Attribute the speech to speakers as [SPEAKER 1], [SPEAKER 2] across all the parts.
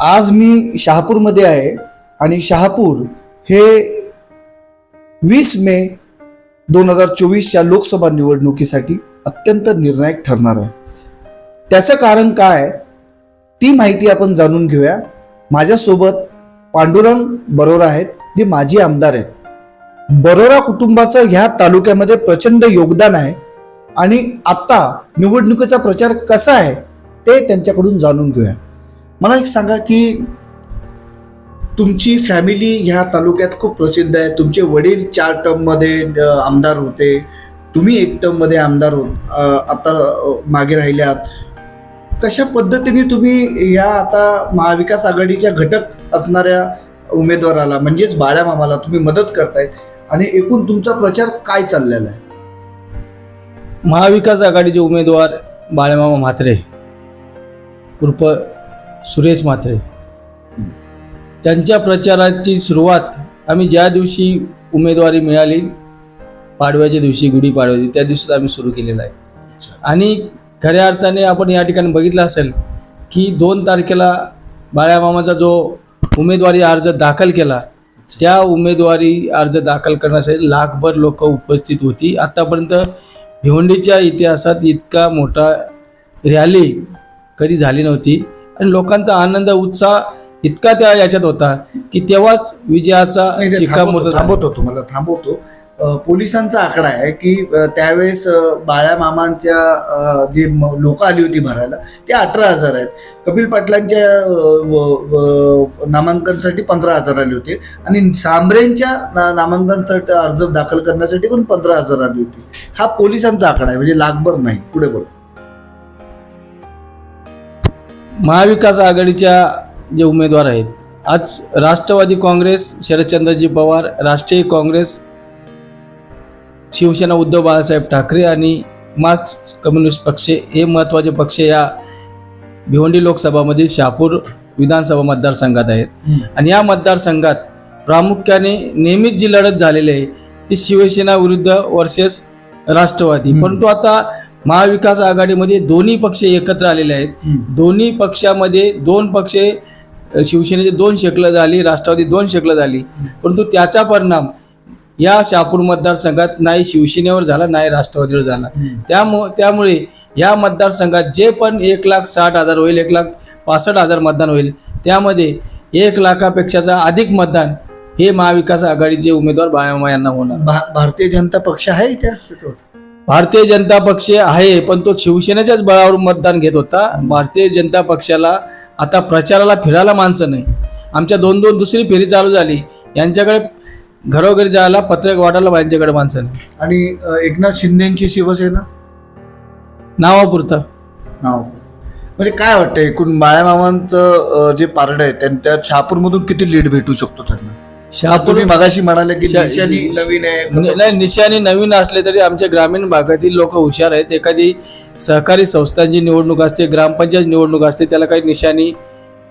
[SPEAKER 1] आज मी शहापूरमध्ये आहे आणि शहापूर हे वीस मे दोन हजार चोवीसच्या लोकसभा निवडणुकीसाठी अत्यंत निर्णायक ठरणार आहे. त्याचं कारण काय? ती माहिती आपण जाणून घेऊया. माझ्यासोबत पांडुरंग बरोरा आहेत. जे माजी आमदार आहेत. बरोरा कुटुंबाचं ह्या तालुक्यामध्ये प्रचंड योगदान आहे. आणि आत्ता निवडणुकीचा प्रचार कसा आहे ते त्यांच्याकडून जाणून घेऊया. मला एक सांगा की तुमची फॅमिली ह्या तालुक्यात खूप प्रसिद्ध आहे. तुमचे वडील चार टर्ममध्ये आमदार होते. तुम्ही एक टर्ममध्ये आमदार होत आता मागे राहिल्यात. कशा पद्धतीने तुम्ही या आता महाविकास आघाडीच्या घटक असणाऱ्या उमेदवाराला म्हणजेच बाळ्या मामाला तुम्ही मदत करतायत आणि एकूण तुमचा प्रचार काय चाललेला आहे?
[SPEAKER 2] महाविकास आघाडीचे उमेदवार बाळ्यामामा म्हात्रे. उर्फ सुरेश म्हात्रे. त्यांच्या प्रचाराची सुरुवात आम्ही ज्या दिवशी उमेदवारी मिळाली पाडव्याच्या दिवशी गुढीपाडव्याची त्या दिवशीच आम्ही सुरू केलेला आहे. आणि खऱ्या अर्थाने आपण या ठिकाणी बघितलं असेल की दोन तारखेला बाळ्यामामाचा जो उमेदवारी अर्ज दाखल केला त्या उमेदवारी अर्ज दाखल करण्यासाठी लाखभर लोक उपस्थित होती. आतापर्यंत भिवंडीच्या इतिहासात इतका मोठा रॅली कधी झाली नव्हती. आणि लोकांचा आनंद उत्साह इतका त्या याच्यात होता की तेव्हाच विजयाचा
[SPEAKER 1] थांबवतो तुम्हाला थांबवतो. पोलिसांचा आकडा आहे की त्यावेळेस बाळ्या मामांच्या जे लोक आली होती भरायला ते अठरा हजार आहेत. कपिल पाटलांच्या नामांकनसाठी पंधरा हजार आले होते. आणि सांबरेंच्या ना- नामांकनसाठी अर्ज दाखल करण्यासाठी पण पंधरा हजार आली होती. हा पोलिसांचा आकडा आहे म्हणजे लाखभर नाही पुढे बोला.
[SPEAKER 2] महाविकास आघाडीच्या जे उमेदवार आहेत आज राष्ट्रवादी काँग्रेस शरदचंद्रजी पवार राष्ट्रीय काँग्रेस शिवसेना उद्धव बाळासाहेब ठाकरे आणि मार्क्स कम्युनिस्ट पक्ष हे महत्त्वाचे पक्ष या भिवंडी लोकसभामधील शहापूर विधानसभा मतदारसंघात आहेत. आणि या मतदारसंघात प्रामुख्याने नेहमीच जी लढत झालेली आहे ती शिवसेना विरुद्ध वर्सेस राष्ट्रवादी. परंतु आता महाविकास आघाडीमध्ये दोन्ही पक्ष एकत्र आलेले आहेत. दोन्ही पक्षामध्ये दोन पक्ष शिवसेनेचे दोन शेकलं झाली राष्ट्रवादी दोन शेकलं झाली. परंतु त्याचा परिणाम या शहापूर मतदारसंघात नाही शिवसेनेवर झाला नाही राष्ट्रवादीवर झाला. त्यामुळे त्यामुळे या मतदारसंघात जे पण एक लाख साठ हजार होईल एक लाख पासष्ट हजार मतदान होईल त्यामध्ये एक लाखापेक्षाचा अधिक मतदान हे महाविकास आघाडीचे उमेदवार बाळामा यांना होणार.
[SPEAKER 1] भा- भारतीय जनता पक्ष आहे इथे अस्तित्वात
[SPEAKER 2] भारतीय जनता पक्ष आहे पण तो शिवसेनेच्याच बळावर मतदान घेत होता. भारतीय जनता पक्षाला आता प्रचाराला फिरायला माणसं नाही. आमच्या दोन दोन दुसरी फेरी चालू झाली. यांच्याकडे घरोघरी जायला पत्रक वाटायला यांच्याकडे माणसं नाही.
[SPEAKER 1] आणि अ, एकनाथ शिंदेची शिवसेना?
[SPEAKER 2] नावापुरतं.
[SPEAKER 1] नाव म्हणजे काय वाटतं एकूण बाळ्यामामांचं अ, जे पारड आहे त्यांच्या शहापूरमधून किती लीड भेटू शकतो त्यांना? तुम्ही मगाशी म्हणाले की
[SPEAKER 2] शा-
[SPEAKER 1] निशाणी नवीन आहे
[SPEAKER 2] नाही निशाणी नवीन असले तरी आमच्या ग्रामीण भागातील लोक हुशार आहेत. एखादी सहकारी संस्थांची निवडणूक असते ग्रामपंचायत निवडणूक असते त्याला काही निशाणी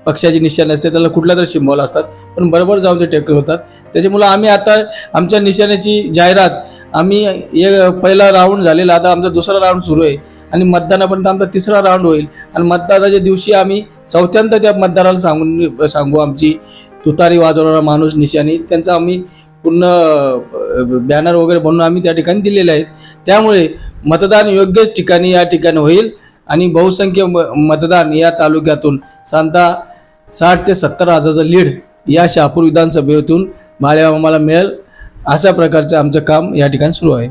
[SPEAKER 2] पक्षाची निशाणी असते त्याला कुठला तरी सिम्बॉल असतात. पण बरोबर जाऊन ते टेक होतात. त्याच्यामुळं आम्ही आता आमच्या निशाण्याची जाहिरात आम्ही एक पहिला राऊंड झालेला आता आमचा दुसरा राऊंड सुरू आहे. आणि मतदानापर्यंत आमचा तिसरा राऊंड होईल. आणि मतदानाच्या दिवशी आम्ही चौथ्यांदा त्या मतदाराला सांगून सांगू आमची तुतारी वाजवणारा माणूस निशाणी. त्यांचा आम्ही पूर्ण बॅनर वगैरे बनवून आम्ही त्या ठिकाणी दिलेले आहेत. त्यामुळे मतदान योग्यच ठिकाणी या ठिकाणी होईल. आणि बहुसंख्य म- मतदान या तालुक्यातून साधारणतः साठ ते सत्तर हजाराचं लीड या शहापूर विधानसभेतून बाळेमामाला मिळेल. अशा प्रकारचं आमचं काम या ठिकाणी सुरू आहे.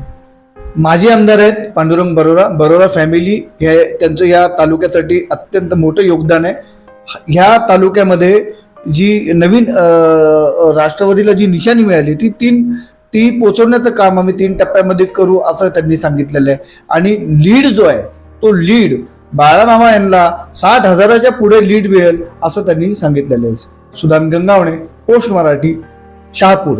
[SPEAKER 1] माजी आमदार आहेत पांडुरंग बरोरा. बरोरा फॅमिली हे त्यांचं या तालुक्यासाठी अत्यंत मोठं योगदान आहे. ह्या तालुक्यामध्ये जी नवीन राष्ट्रवादीला जी निशाणी मिळाली ती तीन ती पोचवण्याचं काम आम्ही तीन टप्प्यामध्ये करू असं त्यांनी सांगितलेलं आहे. आणि लीड जो आहे तो लीड बाळामामा यांना साठ हजाराच्या पुढे लीड मिळेल असं त्यांनी सांगितलेलं आहे. सुदाम गंगावणे पोस्ट मराठी शहापूर.